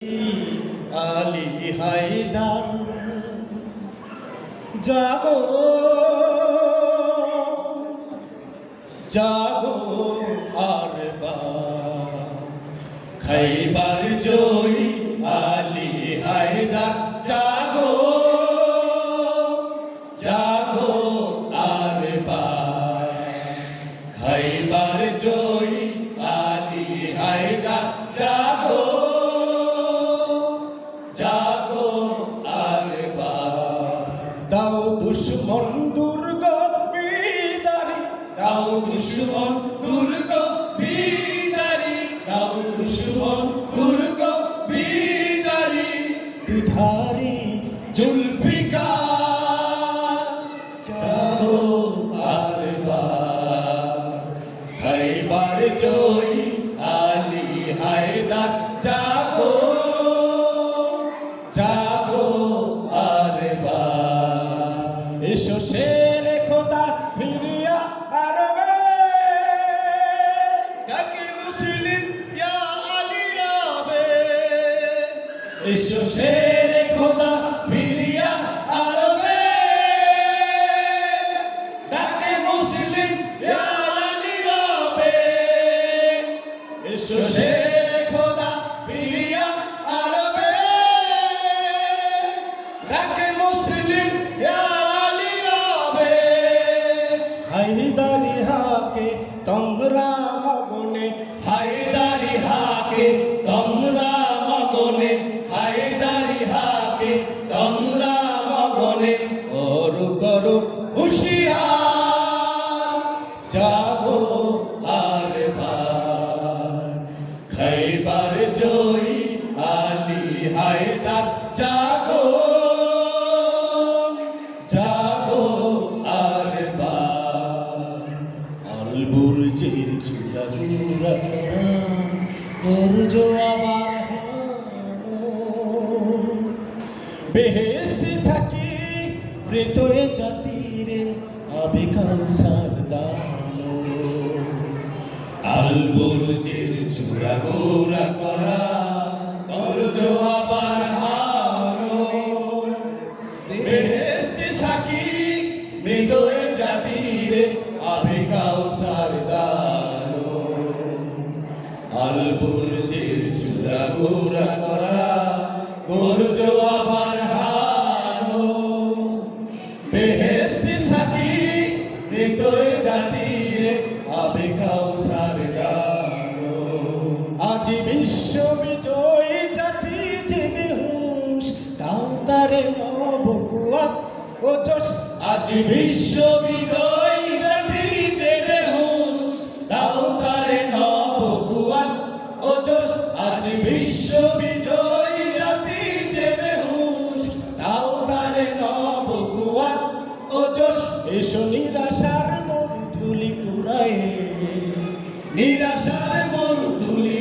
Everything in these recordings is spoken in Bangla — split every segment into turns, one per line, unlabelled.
আলী হায়দার জাগো জাগো আর বা খাইবার জয়ী দুশ্মন দুর্গ বিদারি। দাও দুশ্মন দুর্গ বিদারি। দাও দুশ্মন দুর্গ বিদারি। দুধারি জুলফিকার জাগো আর হাইবার জয়ী এসো শের খোদা ফিরিয়া আরবে। ডাকে মুসলিম, ইয়া আলী রাবে এসো শের খোদা ফিরিয়া আরবে। ডাকে মুসলিম, ইয়া আলী রাবে হায়দারি হাকে তোমরা মগনে। হায়দারি হাকে জাগো আর বার খাইবার জয়ী আলী হায়দার, জাগো জাগো আর বার আলবুর জির চূড়া গর্জ আবার বেহেস্তি সাকি প্রেতয়ে জাতিরে আবে কাউসার দানো আলবুরজির চূড়া গোড়া করা গর্জ আবার হানো বেহেস্তি সাকি মৃদয়ে জাতিরে আবে কাউসার দানো আলবুরজির চূড়া গোড়া করা গর্জ আবার আজ বিশ্ব বিজয়ী জাতি জেনে হুঁশ দাও তারে নব কুয়াত ও যশ। আজ বিশ্ব বিজয়ী জাতি জেনে হুঁশ দাও তারে নব কুয়াত ও যশ। আজ বিশ্ব বিজয়ী জাতি জেনে হুঁশ দাও তারে নব কুয়াত ও যশ। এসো নিরাশার মরুধুলি উড়ায়ে নিরাশার মরুধুলি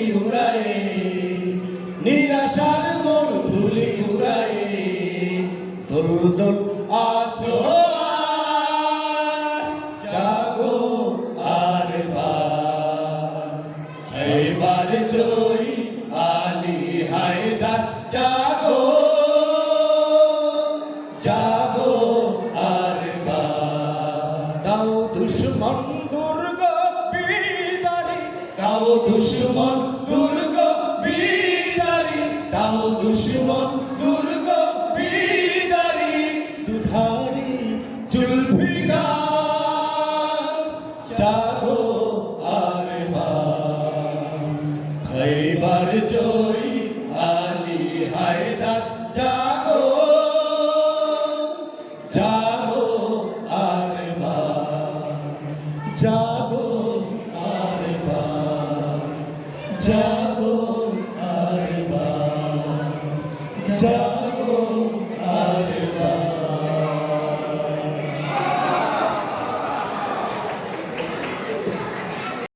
এবার জয়ী আলী হায়দার। জাগো জাগো আর দাও দুশ্মন দুর্গ বিদারি। দাও দুশ্মন দুর্গ বিদারি। দাও দুশ্মন দুর্গ বিদারি। দুধারি জুলফিকার হায়দার জাগো জাগো আর জাগো আর জাগো আর জাগো